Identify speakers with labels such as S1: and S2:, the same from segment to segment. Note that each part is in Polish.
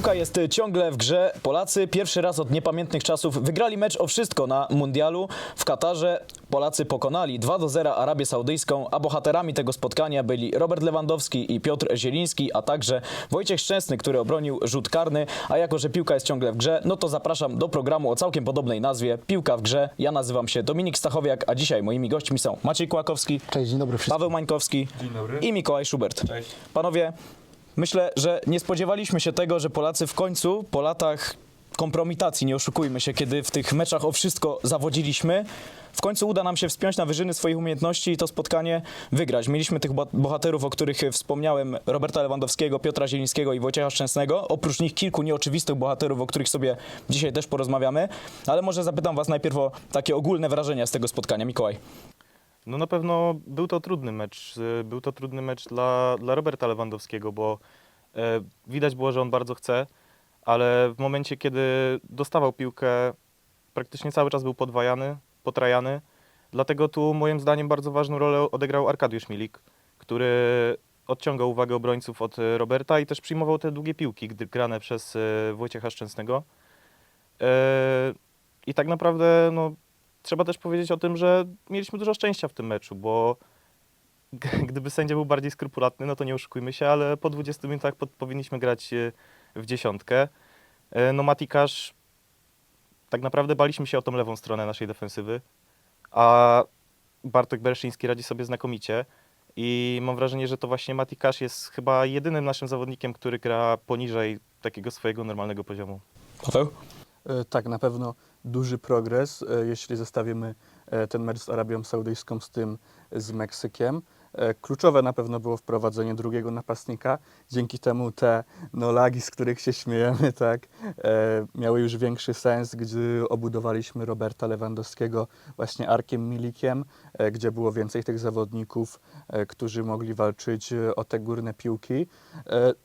S1: Piłka jest ciągle w grze. Polacy pierwszy raz od niepamiętnych czasów wygrali mecz o wszystko na mundialu w Katarze. Polacy pokonali 2 do 0 Arabię Saudyjską, a bohaterami tego spotkania byli Robert Lewandowski i Piotr Zieliński, a także Wojciech Szczęsny, który obronił rzut karny. A jako, że piłka jest ciągle w grze, no to zapraszam do programu o całkiem podobnej nazwie Piłka w grze. Ja nazywam się Dominik Stachowiak, a dzisiaj moimi gośćmi są Maciej Kłakowski,
S2: Cześć, dzień dobry wszystkim.
S1: Paweł Mańkowski
S3: dobry.
S1: i Mikołaj Szubert.
S3: Cześć.
S1: Panowie, myślę, że nie spodziewaliśmy się tego, że Polacy w końcu po latach kompromitacji, nie oszukujmy się, kiedy w tych meczach o wszystko zawodziliśmy, w końcu uda nam się wspiąć na wyżyny swoich umiejętności i to spotkanie wygrać. Mieliśmy tych bo- bohaterów, o których wspomniałem, Roberta Lewandowskiego, Piotra Zielińskiego i Wojciecha Szczęsnego. Oprócz nich kilku nieoczywistych bohaterów, o których sobie dzisiaj też porozmawiamy. Ale może zapytam was najpierw o takie ogólne wrażenia z tego spotkania. Mikołaj.
S3: No na pewno był to trudny mecz. Y, Był to trudny mecz dla, dla Roberta Lewandowskiego, bo e, widać było, że on bardzo chce, ale w momencie, kiedy dostawał piłkę, praktycznie cały czas był podwajany, potrajany. Dlatego tu moim zdaniem bardzo ważną rolę odegrał Arkadiusz Milik, który odciągał uwagę obrońców od Roberta i też przyjmował te długie piłki, grane przez e, Wojciecha Szczęsnego. E, I tak naprawdę no, trzeba też powiedzieć o tym, że mieliśmy dużo szczęścia w tym meczu, bo gdyby sędzia był bardziej skrupulatny, no to nie oszukujmy się, ale po 20 minutach pod, powinniśmy grać e, w dziesiątkę. E, No Matikasz, tak naprawdę baliśmy się o tą lewą stronę naszej defensywy, a Bartek Bereszyński radzi sobie znakomicie. I mam wrażenie, że to właśnie Matikasz jest chyba jedynym naszym zawodnikiem, który gra poniżej takiego swojego normalnego poziomu.
S1: Paweł?
S2: E, Tak, na pewno duży progres, e, jeśli zestawimy e, ten mecz z Arabią Saudyjską z tym z Meksykiem. E, Kluczowe na pewno było wprowadzenie drugiego napastnika. Dzięki temu te no, lagi, z których się śmiejemy, tak, e, miały już większy sens, gdy obudowaliśmy Roberta Lewandowskiego właśnie Arkiem Milikiem, e, gdzie było więcej tych zawodników, którzy mogli walczyć o te górne piłki.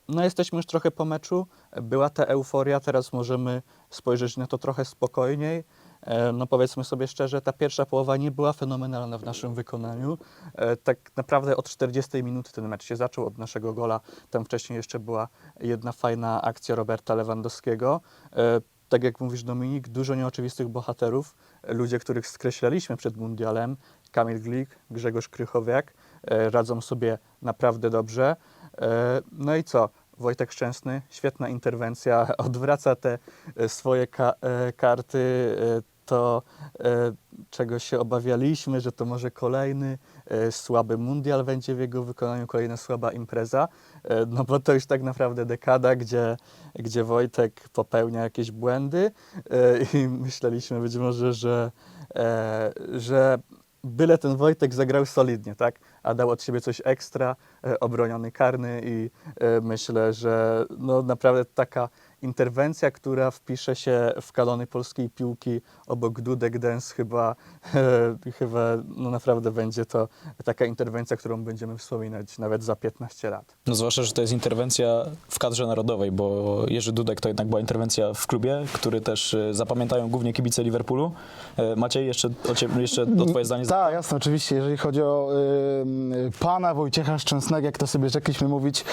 S2: No jesteśmy już trochę po meczu, była ta euforia, teraz możemy spojrzeć na to trochę spokojniej. E, No powiedzmy sobie szczerze, ta pierwsza połowa nie była fenomenalna w naszym wykonaniu. E, Tak naprawdę od 40 minuty ten mecz się zaczął od naszego gola. Tam wcześniej jeszcze była jedna fajna akcja Roberta Lewandowskiego. E, Tak jak mówisz Dominik, dużo nieoczywistych bohaterów. Ludzie, których skreślaliśmy przed mundialem. Kamil Glik, Grzegorz Krychowiak radzą sobie naprawdę dobrze. No i co? Wojtek Szczęsny, świetna interwencja, odwraca te swoje ka- karty, to e, czego się obawialiśmy, że to może kolejny e, słaby mundial będzie w jego wykonaniu, kolejna słaba impreza, E, no bo to już tak naprawdę dekada, gdzie, gdzie Wojtek popełnia jakieś błędy i myśleliśmy być może, że, że byle ten Wojtek zagrał solidnie, tak? A dał od siebie coś ekstra, obroniony karny i myślę, że no naprawdę taka interwencja, która wpisze się w kanony polskiej piłki obok Dudek Dance chyba, e, chyba no naprawdę będzie to taka interwencja, którą będziemy wspominać nawet za 15 lat.
S1: No zwłaszcza, że to jest interwencja w kadrze narodowej, bo Jerzy Dudek to jednak była interwencja w klubie, który też e, zapamiętają głównie kibice Liverpoolu. E, Maciej, jeszcze, o ciebie, jeszcze to twoje zdanie.
S4: Tak, jasne, oczywiście. Jeżeli chodzi o y, pana Wojciecha Szczęsnego, jak to sobie rzekliśmy mówić y,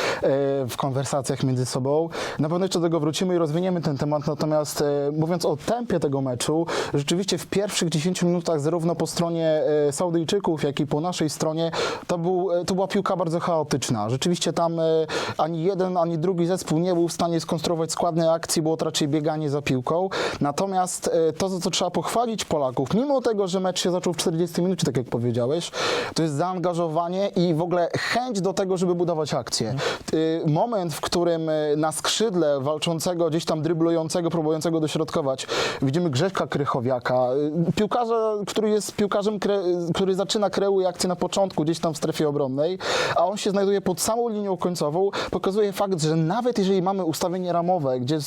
S4: w konwersacjach między sobą, na pewno jeszcze do tego wrócimy i rozwiniemy ten temat. Natomiast y, mówiąc o tempie tego meczu, rzeczywiście w pierwszych 10 minutach zarówno po stronie y, Saudyjczyków, jak i po naszej stronie to, był, to była piłka bardzo chaotyczna. Rzeczywiście tam ani jeden, ani drugi zespół nie był w stanie skonstruować składnej akcji, było to raczej bieganie za piłką. Natomiast to, co trzeba pochwalić Polaków, mimo tego, że mecz się zaczął w 40 minucie, tak jak powiedziałeś, to jest zaangażowanie i w ogóle chęć do tego, żeby budować akcję. Moment, w którym y, na skrzydle walczącego, gdzieś tam dryblującego, próbującego dośrodkować, widzimy Grześka Krychowiaka, y, piłkarza, który jest piłkarzem, który zaczyna kreuje akcję na początku, gdzieś tam w strefie obronnej, a on się znajduje pod samą linią końcową, pokazuje fakt, że nawet jeżeli mamy ustawienie ramowe, gdzie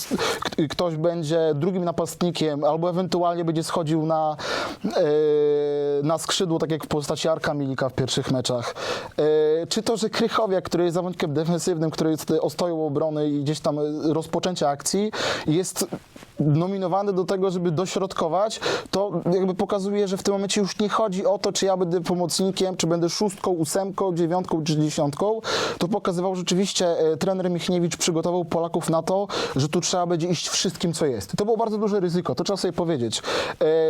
S4: ktoś będzie drugim napastnikiem, albo ewentualnie będzie schodził na, e, na skrzydło, tak jak w postaci Arka Milika w pierwszych meczach. E, Czy to, że Krychowiak, który jest zawodnikiem defensywnym, który jest ostoją obrony i gdzieś tam e, rozpoczęcia akcji, jest nominowany do tego, żeby dośrodkować, to jakby pokazuje, że w tym momencie już nie chodzi o to, czy ja będę pomocnikiem, czy będę szóstką, ósemką, dziewiątką czy dziesiątką. To pokazywał rzeczywiście e, trener Michniewicz przygotował Polaków na to, że tu trzeba będzie iść wszystkim, co jest. To było bardzo duże ryzyko, to trzeba sobie powiedzieć.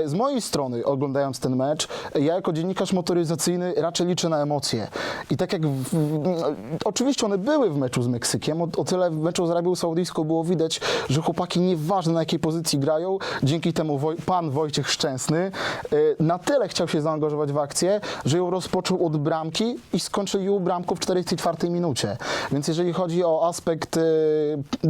S4: Z mojej strony, oglądając ten mecz, ja jako dziennikarz motoryzacyjny raczej liczę na emocje. I tak jak w, w, oczywiście one były w meczu z Meksykiem, o, o tyle w meczu z Arabią Saudyjską było widać, że chłopaki nieważne na jakiej pozycji grają, dzięki temu Woj, pan Wojciech Szczęsny e, na tyle chciał się zaangażować w akcję, że ją rozpoczął od bramki i skończył ją bramką w 44 minucie. Więc jeżeli chodzi o aspekt e,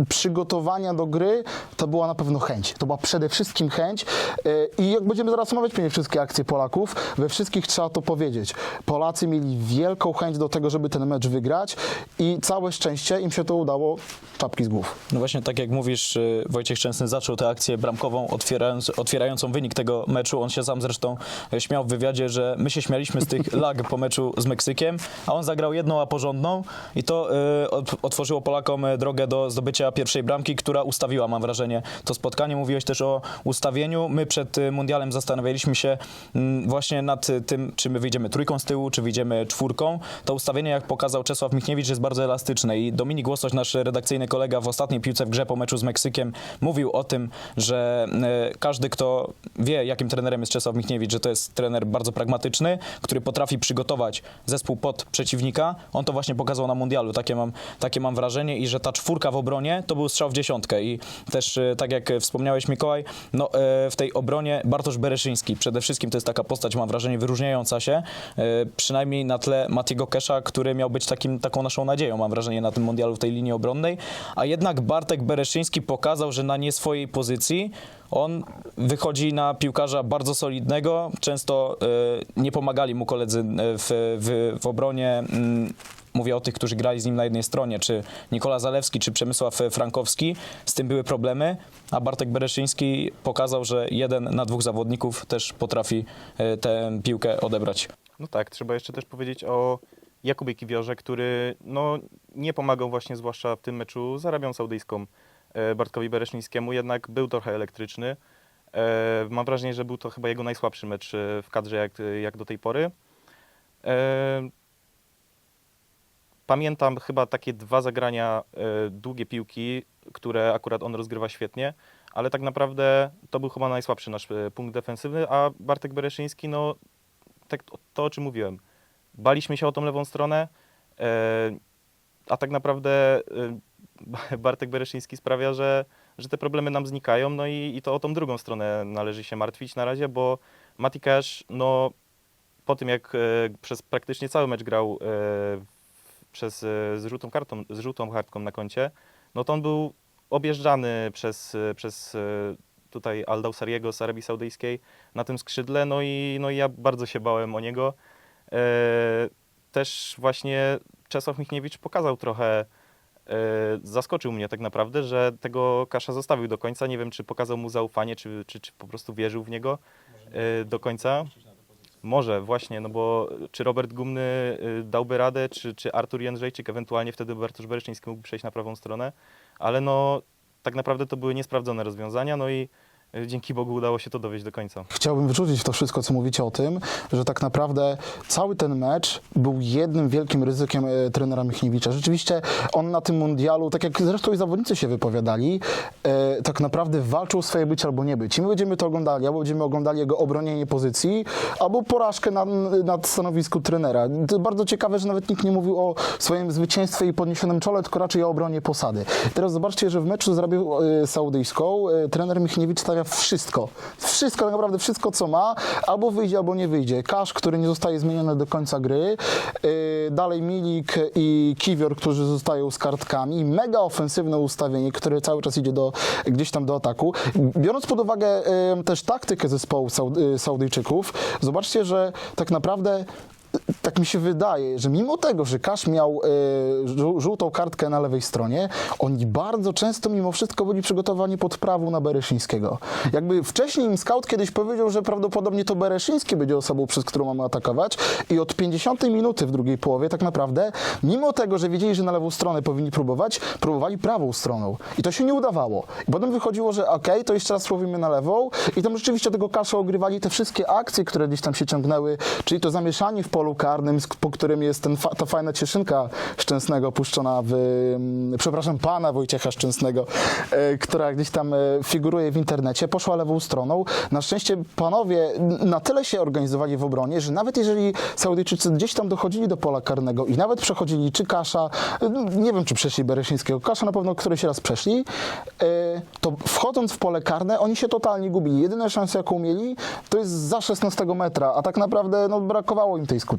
S4: przygotowania do gry, to była na pewno chęć. To była przede wszystkim chęć e, i jak będziemy zaraz omawiać pewnie wszystkie akcje Polaków, we wszystkich trzeba to powiedzieć. Polacy mieli wielką chęć do tego, żeby ten mecz wygrać i całe szczęście im się to udało czapki z głów.
S1: No właśnie, tak jak mówisz, y, Wojciech Szczęsny zaczął tę akcję bramkową, otwierając, otwierającą wynik tego meczu. On się sam zresztą e, śmiał w wywiadzie, że my się śmialiśmy z tych lag po meczu z Meksykiem, a on zagrał jedną, a porządną i to y, ot- otworzyło Polakom e, drogę do zdobycia pierwszej bramki, która ustawiła, mam wrażenie, to spotkanie. Mówiłeś też o ustawieniu. My przed y, mundialem zastanawialiśmy się mm, właśnie nad y, tym, czy my wyjdziemy trójką z tyłu, czy wyjdziemy czwórką. To ustawienie, jak pokazał Czesław Michniewicz, jest bardzo elastyczne. I Dominik Łosoś, nasz redakcyjny kolega w ostatniej piłce w grze po meczu z Meksykiem mówił o tym, że e, każdy, kto wie, jakim trenerem jest Czesław Michniewicz, że to jest trener bardzo pragmatyczny, który potrafi przygotować zespół pod przeciwnika. On to właśnie pokazał na mundialu, takie mam, takie mam wrażenie. I że ta czwórka w obronie to był strzał w dziesiątkę. I też e, tak jak wspomniałeś Mikołaj, no e, w tej obronie Bartosz Bereszyński przede wszystkim to jest taka postać, mam wrażenie, wyróżniająca się, przynajmniej na tle Matiego Kesza, który miał być takim, taką naszą nadzieją, mam wrażenie, na tym mundialu w tej linii obronnej, a jednak Bartek Bereszyński pokazał, że na nie swojej pozycji on wychodzi na piłkarza bardzo solidnego, często e, nie pomagali mu koledzy e, w, w, w obronie. mm, Mówię o tych, którzy grali z nim na jednej stronie, czy Nikola Zalewski, czy Przemysław Frankowski. Z tym były problemy, a Bartek Bereszyński pokazał, że jeden na dwóch zawodników też potrafi e, tę piłkę odebrać.
S3: No tak, trzeba jeszcze też powiedzieć o Jakubie Kiwiorze, który no, nie pomagał właśnie zwłaszcza w tym meczu z Arabią Saudyjską e, Bartkowi Bereszyńskiemu, jednak był trochę elektryczny. E, Mam wrażenie, że był to chyba jego najsłabszy mecz e, w kadrze jak, jak do tej pory. Pamiętam chyba takie dwa zagrania, długie piłki, które akurat on rozgrywa świetnie, ale tak naprawdę to był chyba najsłabszy nasz punkt defensywny, a Bartek Bereszyński, no tak to, o czym mówiłem. Baliśmy się o tą lewą stronę, e, a tak naprawdę e, Bartek Bereszyński sprawia, że, że te problemy nam znikają, no i, i to o tą drugą stronę należy się martwić na razie, bo Mati Cash, no po tym jak e, przez praktycznie cały mecz grał przez, z, żółtą kartą, z żółtą kartką na koncie, no to on był objeżdżany przez, przez tutaj Aldausariego z Arabii Saudyjskiej na tym skrzydle, no i, no i ja bardzo się bałem o niego. E, też właśnie Czesław Michniewicz pokazał trochę, e, zaskoczył mnie tak naprawdę, że tego Kasza zostawił do końca. Nie wiem, czy pokazał mu zaufanie, czy, czy, czy po prostu wierzył w niego e, do końca. Może właśnie, no bo czy Robert Gumny y, dałby radę, czy, czy Artur Jędrzejczyk, ewentualnie wtedy Bartosz Bereszyński mógł przejść na prawą stronę, ale no tak naprawdę to były niesprawdzone rozwiązania, no i dzięki Bogu udało się to dowieść do końca.
S4: Chciałbym wyrzucić w to wszystko, co mówicie o tym, że tak naprawdę cały ten mecz był jednym wielkim ryzykiem e, trenera Michniewicza. Rzeczywiście on na tym mundialu, tak jak zresztą i zawodnicy się wypowiadali, e, tak naprawdę walczył o swoje być albo nie być. I my będziemy to oglądali, albo będziemy oglądali jego obronienie pozycji, albo porażkę na, na stanowisku trenera. To bardzo ciekawe, że nawet nikt nie mówił o swoim zwycięstwie i podniesionym czole, tylko raczej o obronie posady. Teraz zobaczcie, że w meczu z Arabią e, Saudyjską e, trener Michniewicz stawia wszystko. Wszystko, tak naprawdę wszystko, co ma, albo wyjdzie, albo nie wyjdzie. Kasz, który nie zostaje zmieniony do końca gry. E, Dalej Milik i Kiwior, którzy zostają z kartkami. Mega ofensywne ustawienie, które cały czas idzie do, gdzieś tam do ataku. Biorąc pod uwagę e, też taktykę zespołu e, Saudyjczyków, zobaczcie, że tak naprawdę tak mi się wydaje, że mimo tego, że Kasz miał żół- żółtą kartkę na lewej stronie, oni bardzo często mimo wszystko byli przygotowani pod prawą na Bereszyńskiego. Jakby wcześniej im scout kiedyś powiedział, że prawdopodobnie to Bereszyński będzie osobą, przez którą mamy atakować i od 50 minuty w drugiej połowie tak naprawdę, mimo tego, że wiedzieli, że na lewą stronę powinni próbować, próbowali prawą stroną. I to się nie udawało. I potem wychodziło, że okej, to jeszcze raz spróbujemy na lewą i tam rzeczywiście tego Kasza ogrywali te wszystkie akcje, które gdzieś tam się ciągnęły, czyli to zamieszanie w polu karnym, z- po którym jest ten, ta fajna cieszynka Szczęsnego puszczona w, mm, przepraszam, pana Wojciecha Szczęsnego, e, która gdzieś tam e, figuruje w internecie, poszła lewą stroną. Na szczęście panowie na tyle się organizowali w obronie, że nawet jeżeli Saudyjczycy gdzieś tam dochodzili do pola karnego i nawet przechodzili czy Kasza, nie wiem czy przeszli Bereszyńskiego, Kasza na pewno któryś raz przeszli, e, to wchodząc w pole karne, oni się totalnie gubili. Jedyna szansa, jaką mieli, to jest za 16 metra, a tak naprawdę no, brakowało im tej skuteczności.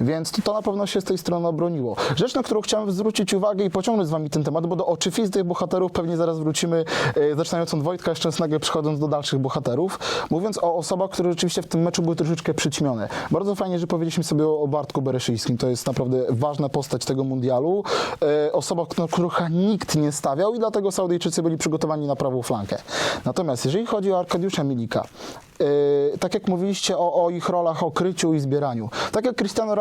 S4: Więc to, to na pewno się z tej strony obroniło. Rzecz, na którą chciałem zwrócić uwagę i pociągnąć z wami ten temat, bo do oczywistych bohaterów pewnie zaraz wrócimy, e, zaczynając od Wojtka Szczęsnego, przechodząc do dalszych bohaterów, mówiąc o osobach, które rzeczywiście w tym meczu były troszeczkę przyćmione. Bardzo fajnie, że powiedzieliśmy sobie o, o Bartku Bereszyńskim. To jest naprawdę ważna postać tego mundialu. E, osoba, na którą nikt nie stawiał i dlatego Saudyjczycy byli przygotowani na prawą flankę. Natomiast jeżeli chodzi o Arkadiusza Milika, tak jak mówiliście o, o ich rolach, o kryciu i zbieraniu. Tak jak Cristiano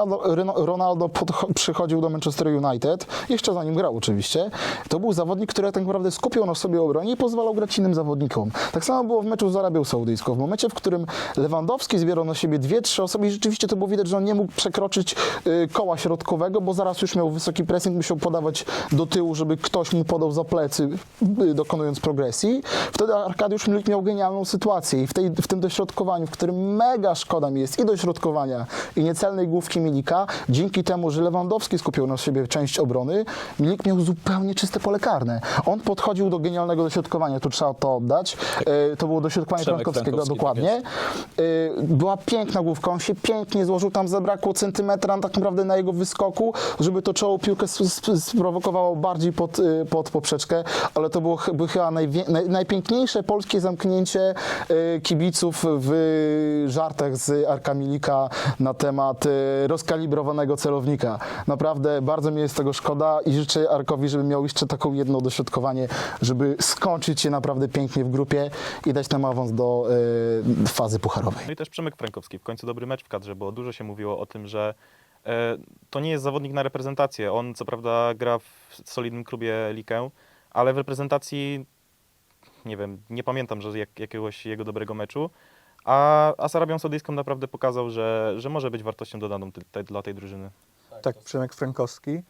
S4: Ronaldo, przychodził do Manchester United, jeszcze zanim grał oczywiście, to był zawodnik, który tak naprawdę skupiał na sobie obronie i pozwalał grać innym zawodnikom. Tak samo było w meczu z Arabią Saudyjską. W momencie, w którym Lewandowski zbierał na siebie dwie, trzy osoby i rzeczywiście to było widać, że on nie mógł przekroczyć y, koła środkowego, bo zaraz już miał wysoki pressing, musiał podawać do tyłu, żeby ktoś mu podał za plecy, y, dokonując progresji. Wtedy Arkadiusz Milik miał genialną sytuację i w, tej, w tym dośrodkowaniu, w którym mega szkoda mi jest i dośrodkowania, i niecelnej główki Milika, dzięki temu, że Lewandowski skupiał na siebie część obrony, Milik miał zupełnie czyste pole karne. On podchodził do genialnego dośrodkowania, tu trzeba to oddać. E, To było dośrodkowanie Frankowskiego,
S1: Frankowski,
S4: dokładnie. E, Była piękna główka, on się pięknie złożył, tam zabrakło centymetra tak naprawdę na jego wyskoku, żeby to czoło piłkę sprowokowało bardziej pod, y, pod poprzeczkę, ale to było ch- by chyba najpiękniejsze polskie zamknięcie y, kibiców w żartach z Arka Milika na temat y, rozkalibrowanego celownika. Naprawdę bardzo mi jest tego szkoda i życzę Arkowi, żeby miał jeszcze taką jedno dośrodkowanie, żeby skończyć się naprawdę pięknie w grupie i dać nam awans do y, fazy pucharowej.
S3: No i też Przemek Frankowski, w końcu dobry mecz w kadrze, bo dużo się mówiło o tym, że e, to nie jest zawodnik na reprezentację. On co prawda gra w solidnym klubie Likę, ale w reprezentacji nie wiem, nie pamiętam że jak, jakiegoś jego dobrego meczu. A, a z Arabią Saudyjską naprawdę pokazał, że, że może być wartością dodaną te, te, dla tej drużyny.
S2: Tak, Przemek Frankowski e,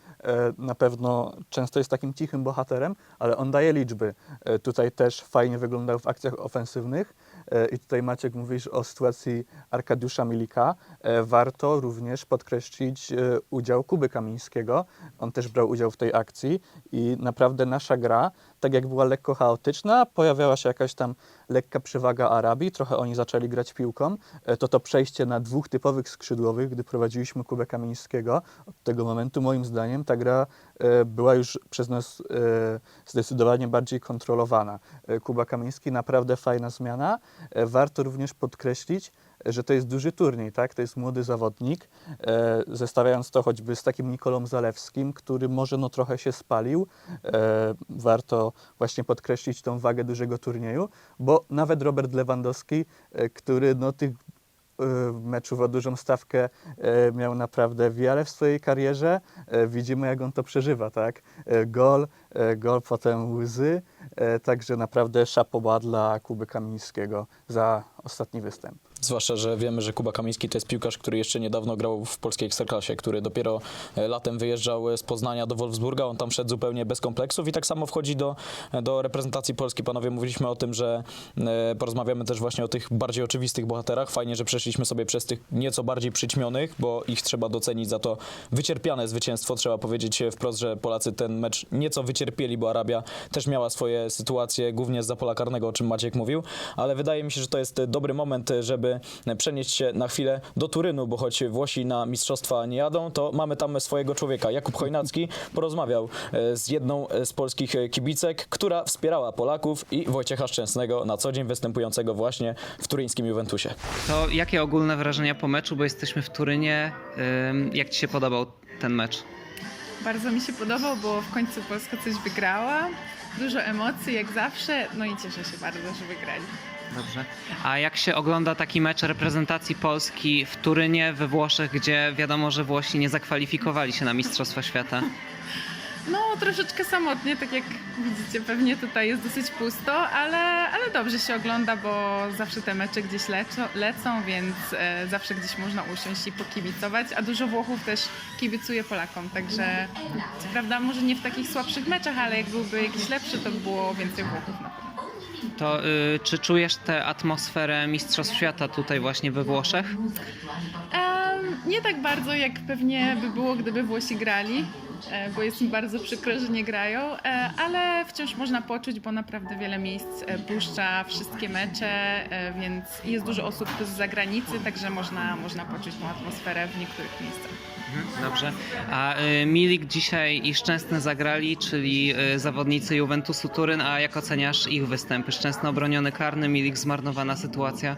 S2: na pewno często jest takim cichym bohaterem, ale on daje liczby. E, Tutaj też fajnie wyglądał w akcjach ofensywnych. E, I tutaj Maciek mówisz o sytuacji Arkadiusza Milika. E, Warto również podkreślić e, udział Kuby Kamińskiego. On też brał udział w tej akcji i naprawdę nasza gra, tak jak była lekko chaotyczna, pojawiała się jakaś tam lekka przewaga Arabii, trochę oni zaczęli grać piłką, e, to to przejście na dwóch typowych skrzydłowych, gdy prowadziliśmy Kubę Kamińskiego, od tego momentu moim zdaniem ta gra e, była już przez nas e, zdecydowanie bardziej kontrolowana. Kuba Kamiński naprawdę fajna zmiana. Warto również podkreślić, że to jest duży turniej, tak? To jest młody zawodnik, e, zestawiając to choćby z takim Nikolą Zalewskim, który może no trochę się spalił. E, warto właśnie podkreślić tą wagę dużego turnieju, bo nawet Robert Lewandowski, e, który no tych e, meczów o dużą stawkę e, miał naprawdę wiele w swojej karierze. E, Widzimy, jak on to przeżywa, tak? Gol, gol, potem łzy. E, Także naprawdę szapoba dla Kuby Kamińskiego za ostatni występ.
S1: Zwłaszcza, że wiemy, że Kuba Kamiński to jest piłkarz, który jeszcze niedawno grał w polskiej ekstraklasie, który dopiero e, latem wyjeżdżał z Poznania do Wolfsburga. On tam szedł zupełnie bez kompleksów i tak samo wchodzi do, do reprezentacji Polski. Panowie, mówiliśmy o tym, że e, porozmawiamy też właśnie o tych bardziej oczywistych bohaterach. Fajnie, że przeszliśmy sobie przez tych nieco bardziej przyćmionych, bo ich trzeba docenić za to wycierpiane zwycięstwo. Trzeba powiedzieć wprost, że Polacy ten mecz nieco wycierpieli, bo Arabia też miała swoje sytuacje, głównie z pola karnego, o czym Maciek mówił, ale wydaje mi się, że to jest dobry moment, żeby przenieść się na chwilę do Turynu, bo choć Włosi na mistrzostwa nie jadą, to mamy tam swojego człowieka. Jakub Chojnacki porozmawiał e, z jedną z polskich e, kibicek, która wspierała Polaków i Wojciecha Szczęsnego na co dzień występującego właśnie w turyńskim Juventusie.
S5: To jakie ogólne wrażenia po meczu, bo jesteśmy w Turynie. Jak Ci się podobał ten mecz?
S6: Bardzo mi się podobał, bo w końcu Polska coś wygrała. Dużo emocji jak zawsze, no i cieszę się bardzo, że wygrali.
S5: Dobrze. A jak się ogląda taki mecz reprezentacji Polski w Turynie, we Włoszech, gdzie wiadomo, że Włosi nie zakwalifikowali się na Mistrzostwa Świata?
S6: No troszeczkę samotnie, tak jak widzicie, pewnie tutaj jest dosyć pusto, ale, ale dobrze się ogląda, bo zawsze te mecze gdzieś lecą, lecą więc e, zawsze gdzieś można usiąść i pokibicować, a dużo Włochów też kibicuje Polakom, także co prawda może nie w takich słabszych meczach, ale jak byłby jakiś lepszy, to by było więcej Włochów na pewno.
S5: To y, czy czujesz tę atmosferę Mistrzostw Świata tutaj właśnie we Włoszech?
S6: Em, nie tak bardzo, jak pewnie by było, gdyby Włosi grali, e, bo jest mi bardzo przykro, że nie grają, e, ale wciąż można poczuć, bo naprawdę wiele miejsc e, puszcza wszystkie mecze, więc jest dużo osób z zagranicy, także można, można poczuć tą atmosferę w niektórych miejscach.
S5: Dobrze. A Milik dzisiaj i Szczęsny zagrali, czyli zawodnicy Juventusu Turyn, a jak oceniasz ich występy? Szczęsny obroniony karny, Milik zmarnowana sytuacja?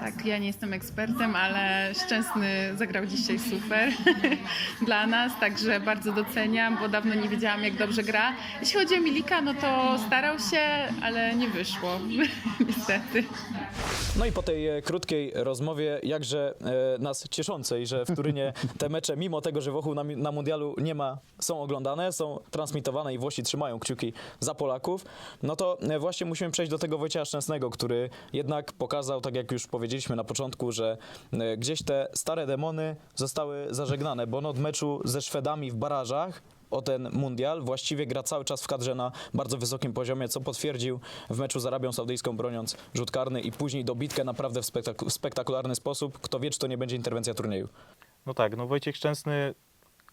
S6: Tak, ja nie jestem ekspertem, ale Szczęsny zagrał dzisiaj super dla nas, także bardzo doceniam, bo dawno nie wiedziałam, jak dobrze gra. Jeśli chodzi o Milika, no to starał się, ale nie wyszło, niestety.
S1: No i po tej e, krótkiej rozmowie, jakże e, nas cieszącej, że w Turynie te mecze, mimo tego, że Włochów na, na mundialu nie ma, są oglądane, są transmitowane i Włosi trzymają kciuki za Polaków, no to e, właśnie musimy przejść do tego Wojciecha Szczęsnego, który jednak pokazał, tak jak już powiedzieliśmy na początku, że e, gdzieś te stare demony zostały zażegnane, bo on od meczu ze Szwedami w barażach o ten mundial. Właściwie gra cały czas w kadrze na bardzo wysokim poziomie, co potwierdził w meczu z Arabią Saudyjską, broniąc rzut karny i później dobitkę naprawdę w, spektak- spektakularny sposób. Kto wie, czy to nie będzie interwencja turnieju.
S3: No tak, no Wojciech Szczęsny,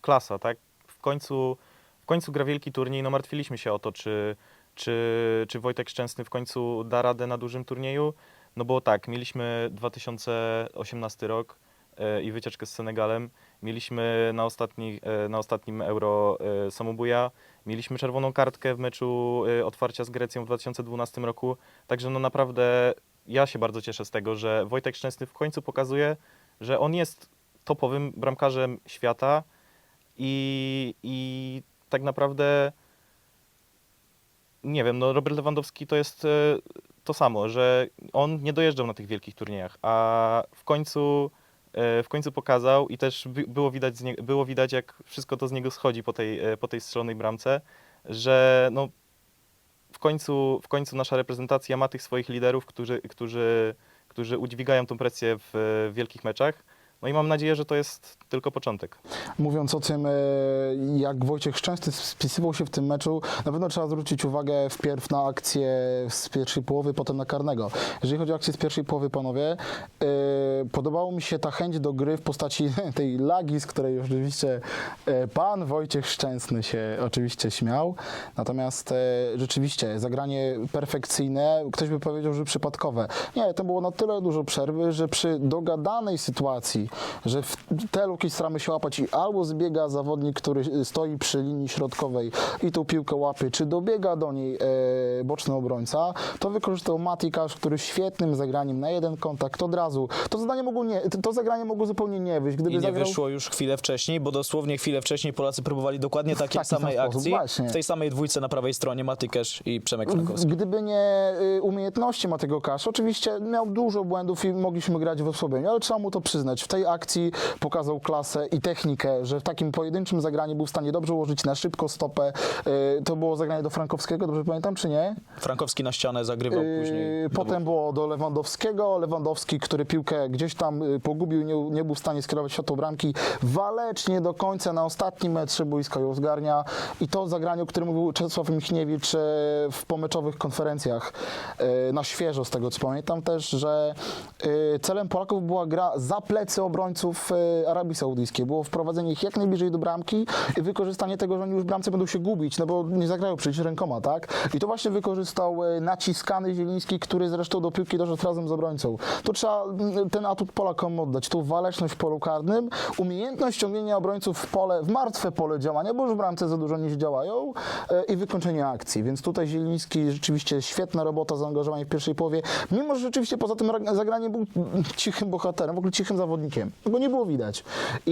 S3: klasa, tak? W końcu, w końcu gra wielki turniej, no martwiliśmy się o to, czy, czy, czy Wojtek Szczęsny w końcu da radę na dużym turnieju, no bo tak, mieliśmy 2018 rok e, i wycieczkę z Senegalem, mieliśmy na, ostatni, e, na ostatnim Euro e, samobuja, mieliśmy czerwoną kartkę w meczu otwarcia z Grecją w 2012 roku, także no naprawdę ja się bardzo cieszę z tego, że Wojtek Szczęsny w końcu pokazuje, że on jest topowym bramkarzem świata i, i tak naprawdę nie wiem, no Robert Lewandowski to jest to samo, że on nie dojeżdżał na tych wielkich turniejach, a w końcu e, w końcu pokazał i też by- było widać, było widać jak wszystko to z niego schodzi po tej, e, po tej strzelonej bramce, że no w końcu, w końcu nasza reprezentacja ma tych swoich liderów, którzy, którzy, którzy udźwigają tą presję w wielkich meczach. No i mam nadzieję, że to jest tylko początek.
S4: Mówiąc o tym, e, jak Wojciech Szczęsny spisywał się w tym meczu, na pewno trzeba zwrócić uwagę wpierw na akcję z pierwszej połowy, potem na karnego. Jeżeli chodzi o akcję z pierwszej połowy, panowie, e, podobało mi się ta chęć do gry w postaci tej lagi, z której oczywiście e, pan Wojciech Szczęsny się oczywiście śmiał. Natomiast rzeczywiście zagranie perfekcyjne, ktoś by powiedział, że przypadkowe. Nie, to było na tyle dużo przerwy, że przy dogadanej sytuacji, że w te luki staramy się łapać i albo zbiega zawodnik, który stoi przy linii środkowej i tą piłkę łapie, czy dobiega do niej e, boczny obrońca, to wykorzystał Matikasz, który świetnym zagraniem na jeden kontakt od razu. To zadanie mogło nie, to zagranie mogło zupełnie nie wyjść. Gdyby
S1: I nie
S4: zagrał...
S1: wyszło już chwilę wcześniej, bo dosłownie chwilę wcześniej Polacy próbowali dokładnie takiej
S4: taki sam
S1: samej akcji.
S4: właśnie.
S1: W tej samej dwójce na prawej stronie Matykesz i Przemek Frankowski.
S4: Gdyby nie y, umiejętności Matego Kasz, oczywiście miał dużo błędów i mogliśmy grać w osłabieniu, ale trzeba mu to przyznać. W tej akcji pokazał klasę i technikę, że w takim pojedynczym zagraniu był w stanie dobrze ułożyć na szybko stopę. Y, To było zagranie do Frankowskiego, dobrze pamiętam, czy nie?
S1: Frankowski na ścianę zagrywał później.
S4: Yy, Potem było do Lewandowskiego. Lewandowski, który piłkę gdzieś tam y, pogubił, nie, nie był w stanie skierować światło bramki. Walecznie do końca na ostatnim metrze boiska ją zgarnia. I to zagranie, o którym mówił Czesław Michniewicz w pomeczowych konferencjach na świeżo, z tego co pamiętam też, że celem Polaków była gra za plecy obrońców e, Arabii Saudyjskiej było wprowadzenie ich jak najbliżej do bramki i wykorzystanie tego, że oni już bramce będą się gubić, no bo nie zagrają przecież rękoma, tak? I to właśnie wykorzystał e, naciskany Zieliński, który zresztą do piłki doszedł razem z obrońcą. To trzeba mm, ten atut Polakom oddać, tą waleczność w polu karnym, umiejętność ciągnięcia obrońców w pole, w martwe pole działania, bo już bramce za dużo nie działają e, i wykończenie akcji. Więc tutaj Zieliński rzeczywiście świetna robota, zaangażowanie w pierwszej połowie, mimo że rzeczywiście poza tym ra- zagraniem był cichym bohaterem, w ogóle cichym zawodnikiem. Go nie było widać. I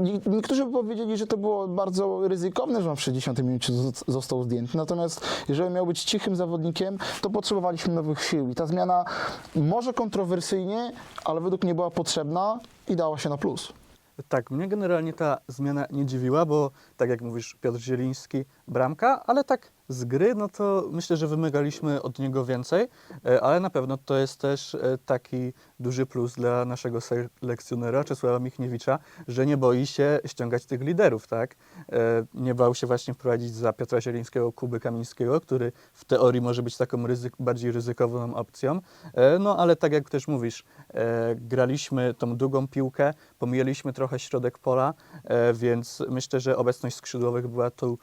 S4: nie- niektórzy by powiedzieli, że to było bardzo ryzykowne, że on w 60 minucie został zdjęty. Natomiast jeżeli miał być cichym zawodnikiem, to potrzebowaliśmy nowych sił. I ta zmiana może kontrowersyjnie, ale według mnie była potrzebna i dała się na plus.
S2: Tak, mnie generalnie ta zmiana nie dziwiła, bo tak jak mówisz, Piotr Zieliński, bramka, ale tak z gry, no to myślę, że wymagaliśmy od niego więcej, e, ale na pewno to jest też e, taki duży plus dla naszego selekcjonera Czesława Michniewicza, że nie boi się ściągać tych liderów, tak? E, Nie bał się właśnie wprowadzić za Piotra Zielińskiego Kuby Kamińskiego, który w teorii może być taką ryzyk, bardziej ryzykowną opcją, no ale tak jak też mówisz, graliśmy tą długą piłkę, pomijaliśmy trochę środek pola, więc myślę, że obecność skrzydłowych była tu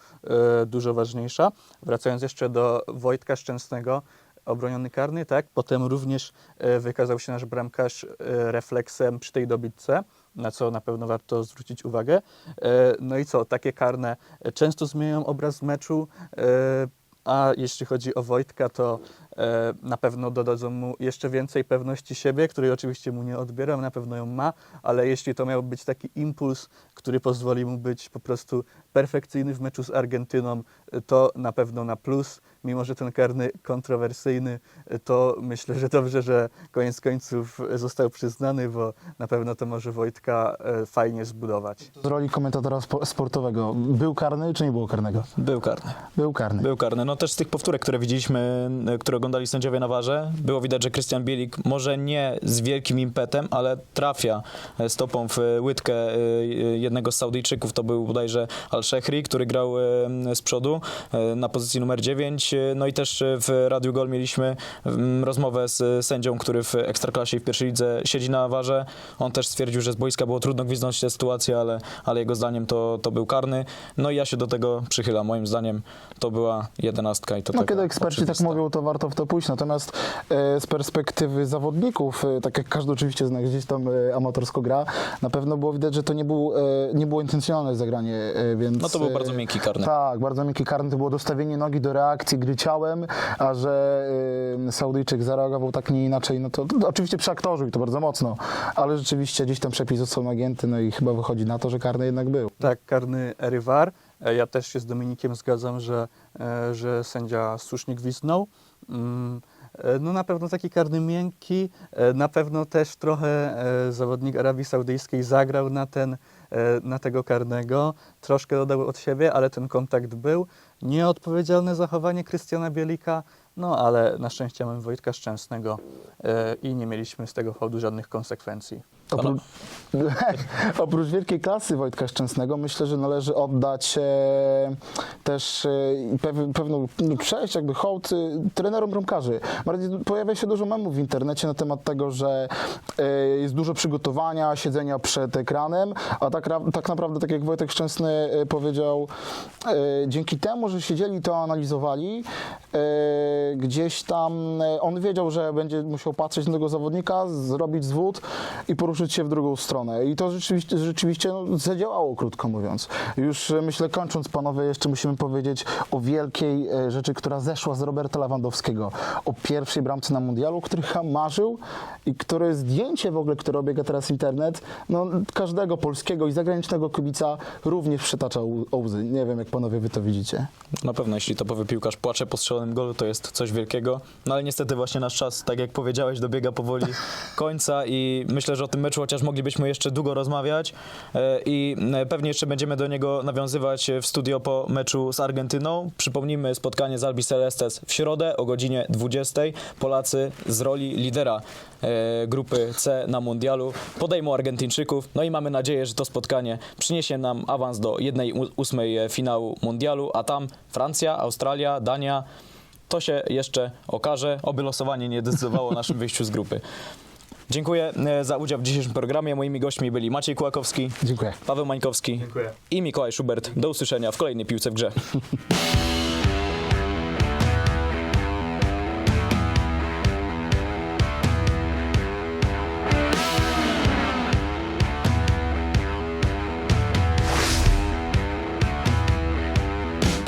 S2: dużo ważniejsza. Wracając jeszcze do Wojtka Szczęsnego, obroniony karny, tak? Potem również e, wykazał się nasz bramkarz e, refleksem przy tej dobitce, na co na pewno warto zwrócić uwagę. E, No i co, takie karne często zmieniają obraz meczu, a jeśli chodzi o Wojtka, to na pewno dodadzą mu jeszcze więcej pewności siebie, której oczywiście mu nie odbieram, na pewno ją ma, ale jeśli to miał być taki impuls, który pozwoli mu być po prostu perfekcyjny w meczu z Argentyną, e, to na pewno na plus. Mimo, że ten karny kontrowersyjny, e, to myślę, że dobrze, że koniec końców został przyznany, bo na pewno to może Wojtka e, fajnie zbudować.
S4: Z roli komentatora spo- sportowego, był karny czy nie było karnego?
S1: Był karny.
S4: Był karny.
S1: Był karny. No też z tych powtórek, które widzieliśmy, e, które oglądali sędziowie na warze, było widać, że Krystian Bielik może nie z wielkim impetem, ale trafia e, stopą w e, łydkę e, jednego z Saudyjczyków, to był bodajże Al-Shehri, który grał z przodu na pozycji numer 9. E, No i też w Radiu Gol mieliśmy rozmowę z sędzią, który w Ekstraklasie i w pierwszej lidze siedzi na warze. On też stwierdził, że z boiska było trudno gwizdnąć tę sytuację, ale, ale jego zdaniem to, to był karny. No i ja się do tego przychylam. Moim zdaniem to była jedenastka i to
S4: No, kiedy eksperci tak mówią, to warto w to pójść. Natomiast e, z perspektywy zawodników, e, tak jak każdy oczywiście zna, gdzieś tam e, amatorsko gra, na pewno było widać, że to nie, był, e, nie było intencjonalne zagranie, e, więc...
S1: No to był
S4: e,
S1: bardzo miękki karny.
S4: Tak, bardzo miękki karny. To było dostawienie nogi do reakcji gry ciałem, a że e, Saudyjczyk zareagował tak nie inaczej, no to, to oczywiście przy aktorzu i to bardzo mocno, ale rzeczywiście gdzieś tam przepis został nagięty, no i chyba wychodzi na to, że karny jednak był.
S2: Tak, karny Rywar. E, Ja też się z Dominikiem zgadzam, że, e, że sędzia słusznie gwizdnął. Mm, e, No na pewno taki karny miękki, na pewno też trochę zawodnik Arabii Saudyjskiej zagrał na, ten, na tego karnego, troszkę dodał od siebie, ale ten kontakt był. Nieodpowiedzialne zachowanie Krystiana Bielika, no ale na szczęście mamy Wojtka Szczęsnego i nie mieliśmy z tego powodu żadnych konsekwencji.
S4: Oprócz, oprócz wielkiej klasy Wojtka Szczęsnego myślę, że należy oddać e, też e, pew, pewną no, cześć, jakby hołd e, trenerom bramkarzy. Pojawia się dużo memów w internecie na temat tego, że e, jest dużo przygotowania, siedzenia przed ekranem, a tak, tak naprawdę, tak jak Wojtek Szczęsny e, powiedział, e, dzięki temu, że siedzieli to analizowali, e, gdzieś tam e, on wiedział, że będzie musiał patrzeć na tego zawodnika, zrobić zwód i poruszyć się w drugą stronę. I to rzeczywiście, rzeczywiście no, zadziałało, krótko mówiąc. Już e, myślę, kończąc, panowie, jeszcze musimy powiedzieć o wielkiej e, rzeczy, która zeszła z Roberta Lewandowskiego. O pierwszej bramce na mundialu, który ham marzył i które zdjęcie w ogóle, które obiega teraz internet, no, każdego polskiego i zagranicznego kibica również przytaczał łzy. Nie wiem, jak panowie wy to widzicie.
S1: Na pewno, jeśli topowy piłkarz płacze po strzelonym golu, to jest coś wielkiego. No ale niestety właśnie nasz czas, tak jak powiedziałeś, dobiega powoli końca i myślę, że o tym meczu chociaż moglibyśmy jeszcze długo rozmawiać e, i e, pewnie jeszcze będziemy do niego nawiązywać w studio po meczu z Argentyną. Przypomnijmy spotkanie z Albi Celestes w środę o godzinie 20. Polacy z roli lidera e, grupy C na mundialu podejmą Argentyńczyków. No i mamy nadzieję, że to spotkanie przyniesie nam awans do 1-8 finału mundialu, a tam Francja, Australia, Dania. To się jeszcze okaże, oby losowanie nie decydowało o naszym wyjściu z grupy. Dziękuję e, za udział w dzisiejszym programie. Moimi gośćmi byli Maciej Kłakowski,
S4: Dziękuję.
S1: Paweł Mańkowski
S2: Dziękuję.
S1: i Mikołaj Schubert. Do usłyszenia w kolejnej piłce w grze.